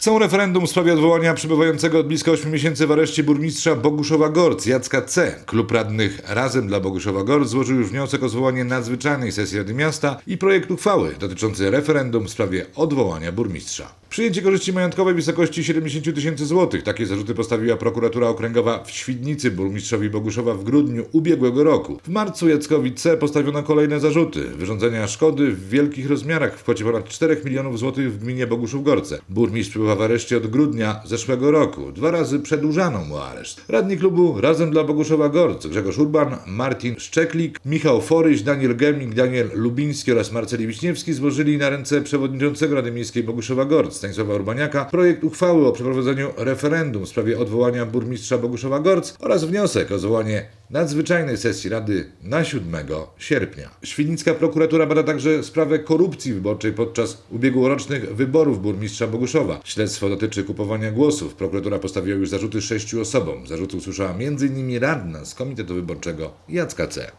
Chcą referendum w sprawie odwołania przebywającego od blisko 8 miesięcy w areszcie burmistrza Boguszowa Gorc, Jacka C. Klub radnych Razem dla Boguszowa Gorc złożył już wniosek o zwołanie nadzwyczajnej sesji Rady Miasta i projekt uchwały dotyczący referendum w sprawie odwołania burmistrza. Przyjęcie korzyści majątkowej w wysokości 70 tysięcy złotych. Takie zarzuty postawiła prokuratura okręgowa w Świdnicy burmistrzowi Boguszowa w grudniu ubiegłego roku. W marcu Jackowi C. postawiono kolejne zarzuty. Wyrządzenia szkody w wielkich rozmiarach w kwocie ponad 4 milionów złotych w gminie Boguszów-Gorce. Burmistrz przebywa w areszcie od grudnia zeszłego roku. Dwa razy przedłużano mu areszt. Radni klubu Razem dla Boguszowa-Gorc Grzegorz Urban, Martin Szczeklik, Michał Foryś, Daniel Gemik, Daniel Lubiński oraz Marceli Wiśniewski złożyli na ręce przewodniczącego Rady Miejskiej Boguszowa-Gorc Stanisława Urbaniaka projekt uchwały o przeprowadzeniu referendum w sprawie odwołania burmistrza Boguszowa-Gorc oraz wniosek o zwołanie nadzwyczajnej sesji Rady na 7 sierpnia. Świdnicka prokuratura bada także sprawę korupcji wyborczej podczas ubiegłorocznych wyborów burmistrza Boguszowa. Śledztwo dotyczy kupowania głosów. Prokuratura postawiła już zarzuty sześciu osobom. Zarzuty usłyszała m.in. radna z Komitetu Wyborczego Jacka C.